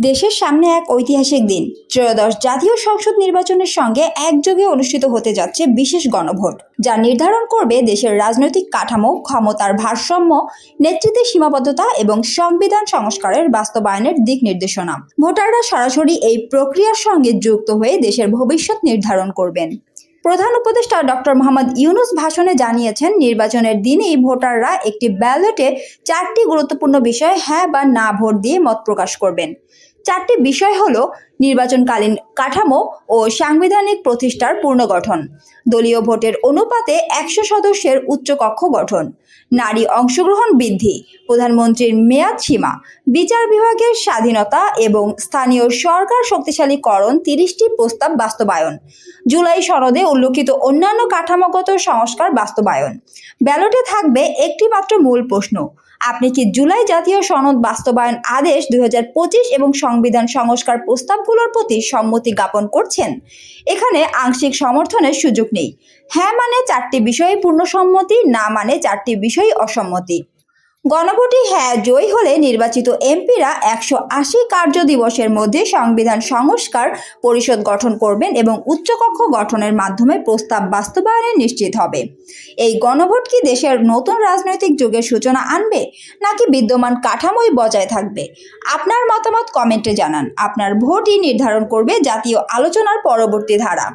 দেশের সামনে এক ঐতিহাসিক দিন। ত্রয়োদশ জাতীয় সংসদ নির্বাচনের সঙ্গে একযোগে অনুষ্ঠিত হতে যাচ্ছে বিশেষ গণভোট, যা নির্ধারণ করবে দেশের রাজনৈতিক কাঠামো, ক্ষমতার ভারসাম্য, নেতৃত্বের সীমাবদ্ধতা এবং সংবিধান সংস্কারের বাস্তবায়নের দিক নির্দেশনা। ভোটাররা সরাসরি এই প্রক্রিয়ার সঙ্গে যুক্ত হয়ে দেশের ভবিষ্যৎ নির্ধারণ করবেন। প্রধান উপদেষ্টা ডক্টর মোহাম্মদ ইউনুস ভাষণে জানিয়েছেন, নির্বাচনের দিনেই ভোটাররা একটি ব্যালটে চারটি গুরুত্বপূর্ণ বিষয়ে হ্যাঁ বা না ভোট দিয়ে মত প্রকাশ করবেন। চারটি বিষয় হল নির্বাচনকালীন কাঠামো ও সাংবিধানিক প্রতিষ্ঠার পুনর্গঠন, দলীয় ভোটের অনুপাতে একশো সদস্যের উচ্চকক্ষ গঠন, নারী অংশগ্রহণ বৃদ্ধি, প্রধানমন্ত্রীর মেয়াদ সীমা, বিচার বিভাগের স্বাধীনতা এবং স্থানীয় সরকার শক্তিশালীকরণ তিরিশটি প্রস্তাব বাস্তবায়ন, জুলাই সনদে উল্লেখিত অন্যান্য কাঠামোগত সংস্কার বাস্তবায়ন। ব্যালটে থাকবে একটি মাত্র মূল প্রশ্ন আপনি কি জুলাই জাতীয় সনদ বাস্তবায়ন আদেশ দুই হাজার পঁচিশ এবং সংবিধান সংস্কার প্রস্তাবগুলোর প্রতি সম্মতি জ্ঞাপন করছেন? এখানে আংশিক সমর্থনের সুযোগ নেই। হ্যাঁ মানে চারটি বিষয়ে পূর্ণ সম্মতি না মানে চারটি বিষয়ে অসম্মতি। গণভোটে হ্যাঁ জয়ী হলে নির্বাচিত এমপিরা একশো আশি কার্য দিবসের মধ্যে সংবিধান সংস্কার পরিষদ গঠন করবেন এবং উচ্চকক্ষ গঠনের মাধ্যমে প্রস্তাব বাস্তবায়নে নিশ্চিত হবে। এই গণভোট কি দেশের নতুন রাজনৈতিক যুগের সূচনা আনবে, নাকি বিদ্যমান কাঠামোই বজায় থাকবে? আপনার মতামত কমেন্টে জানান। আপনার ভোটই নির্ধারণ করবে জাতীয় আলোচনার পরবর্তী ধারা।